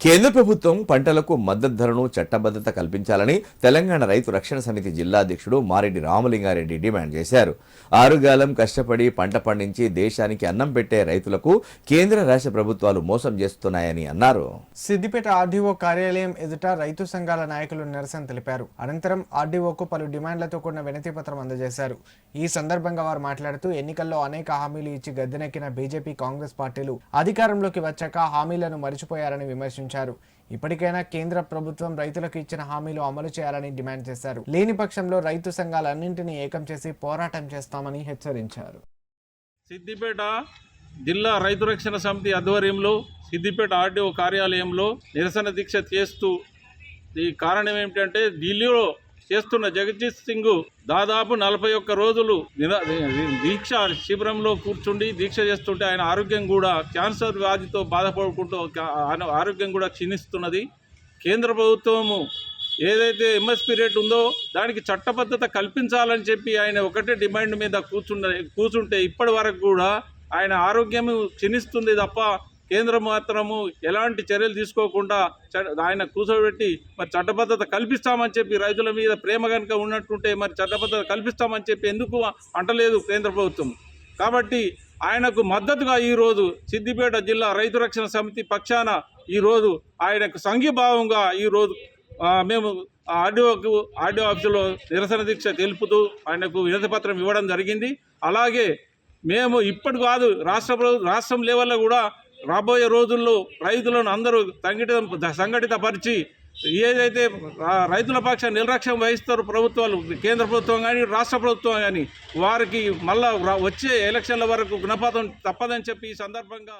కేంద్ర ప్రభుత్వం పంటలకు మద్దతు ధరను చట్టబద్ధత కల్పించాలని తెలంగాణ రైతు రక్షణ సమితి జిల్లా అధ్యక్షుడు మారెడ్డి రామలింగారెడ్డి డిమాండ్ చేశారు. ఆరుగాలం కష్టపడి పంట పండించి దేశానికి అన్నం పెట్టే రైతులకు కేంద్ర రాష్ట్ర ప్రభుత్వాలు మోసం చేస్తున్నాయని అన్నారు. సిద్దిపేట ఆర్డీఓ కార్యాలయం ఎదుట రైతు సంఘాల నాయకులు నిరసన తెలిపారు. అనంతరం ఆర్డీఓకు పలు డిమాండ్లతో కూడిన వినతి పత్రం అందజేశారు. ఈ సందర్భంగా వారు మాట్లాడుతూ ఎన్నికల్లో అనేక హామీలు ఇచ్చి గద్దెనెక్కిన బీజేపీ కాంగ్రెస్ పార్టీలు అధికారంలోకి వచ్చాక హామీలను మరిచిపోయారని విమర్శించారు. ఇప్పటికైనా కేంద్ర ప్రభుత్వం రైతులకు ఇచ్చిన హామీలు అమలు చేయాలని డిమాండ్ చేశారు. లేని పక్షంలో రైతు సంఘాలన్నింటినీ ఏకం చేసి పోరాటం చేస్తామని హెచ్చరించారు. సిద్దిపేట జిల్లా రైతు రక్షణ సమితి ఆధ్వర్యంలో సిద్దిపేట ఆర్డీఓ కార్యాలయంలో నిరసన దీక్ష చేస్తూ ఈ కారణం ఏమిటంటే ఢిల్లీలో చేస్తున్న జగజిత్ సింగ్ దాదాపు నలభై ఒక్క రోజులు దీక్ష శిబిరంలో కూర్చుండి దీక్ష చేస్తుంటే ఆయన ఆరోగ్యం కూడా క్యాన్సర్ వ్యాధితో బాధపడుకుంటూ ఆయన ఆరోగ్యం కూడా క్షీణిస్తున్నది. కేంద్ర ప్రభుత్వము ఏదైతే ఎంఎస్పి రేట్ ఉందో దానికి చట్టబద్ధత కల్పించాలని చెప్పి ఆయన ఒకటే డిమాండ్ మీద కూర్చుండే కూర్చుంటే ఇప్పటి వరకు కూడా ఆయన ఆరోగ్యం క్షీణిస్తుంది తప్ప కేంద్రం మాత్రము ఎలాంటి చర్యలు తీసుకోకుండా చ- ఆయన కూర్చోబెట్టి మరి చట్టబద్ధత కల్పిస్తామని చెప్పి రైతుల మీద ప్రేమ కనుక ఉన్నట్టుంటే మరి చట్టబద్ధత కల్పిస్తామని చెప్పి ఎందుకు అంటలేదు కేంద్ర ప్రభుత్వం. కాబట్టి ఆయనకు మద్దతుగా ఈరోజు సిద్దిపేట జిల్లా రైతు రక్షణ సమితి పక్షాన ఈరోజు ఆయనకు సంఘీభావంగా ఈరోజు మేము ఆర్డీఓకు ఆర్డీఓ ఆఫీసులో నిరసన దీక్ష తెలుపుతూ ఆయనకు వినతి పత్రం ఇవ్వడం జరిగింది. అలాగే మేము ఇప్పటి కాదు రాష్ట్ర ప్రభుత్వం రాష్ట్రం లెవెల్లో కూడా రాబోయే రోజుల్లో రైతులను అందరూ సంఘటిత సంఘటితపరిచి ఏదైతే రైతుల పక్ష నిర్లక్ష్యం వహిస్తారో ప్రభుత్వాలు కేంద్ర ప్రభుత్వం కానీ రాష్ట్ర ప్రభుత్వం కానీ వారికి మళ్ళా వచ్చే ఎలక్షన్ల వరకు గుణపాతం తప్పదని చెప్పి ఈ సందర్భంగా